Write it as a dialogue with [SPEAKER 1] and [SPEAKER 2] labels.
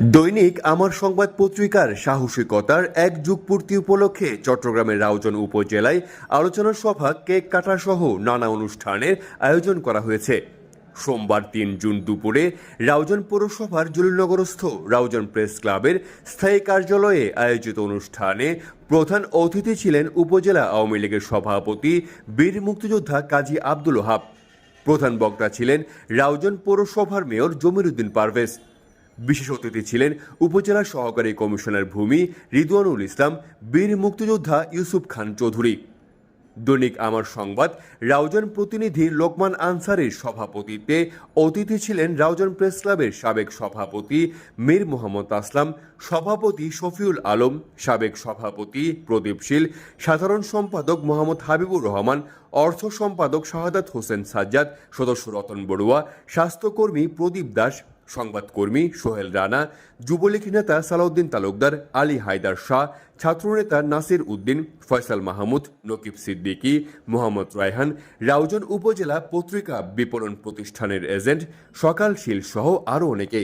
[SPEAKER 1] দৈনিক আমার সংবাদ পত্রিকার সাহসিকতার এক যুগ পূর্তি উপলক্ষে চট্টগ্রামের রাউজান উপজেলায় আলোচনা সভা, কেক কাটা সহ নানা অনুষ্ঠানের আয়োজন করা হয়েছে। সোমবার তিন জুন দুপুরে রাউজান পৌরসভার জলিলনগরস্থ রাউজান প্রেস ক্লাবের স্থায়ী কার্যালয়ে আয়োজিত অনুষ্ঠানে প্রধান অতিথি ছিলেন উপজেলা আওয়ামী লীগের সভাপতি বীর মুক্তিযোদ্ধা কাজী আব্দুল হাব প্রধান বক্তা ছিলেন রাউজান পৌরসভার মেয়র জমিরুদ্দিন পারভেজ। বিশেষ অতিথি ছিলেন উপজেলা সহকারী কমিশনার ভূমি রিদওয়ানুল ইসলাম, বীর মুক্তিযোদ্ধা ইউসুফ খান চৌধুরী। দৈনিক আমার সংবাদ, রাউজান প্রতিনিধি লোকমান আনসারের সভাপতিত্বে অতিথি ছিলেন রাউজান প্রেস ক্লাবের সাবেক সভাপতি মীর মোহাম্মদ আসলাম, সভাপতি শফিউল আলম, সাবেক সভাপতি প্রদীপশীল সাধারণ সম্পাদক মোহাম্মদ হাবিবুর রহমান, অর্থ সম্পাদক শাহাদাত হোসেন সাজ্জাদ, সদস্য রতন বড়ুয়া, স্বাস্থ্যকর্মী প্রদীপ দাস সংবাদকর্মী সোহেল রানা, যুবলীগ নেতা সালাউদ্দিন তালুকদার, আলী হায়দার শাহ ছাত্রনেতা নাসির উদ্দিন, ফয়সাল মাহমুদ, নকিব সিদ্দিকী, মোহাম্মদ রায়হান, রাউজন উপজেলা পত্রিকা বিপণন প্রতিষ্ঠানের এজেন্ট, সকাল শীল সহ আরও অনেকে।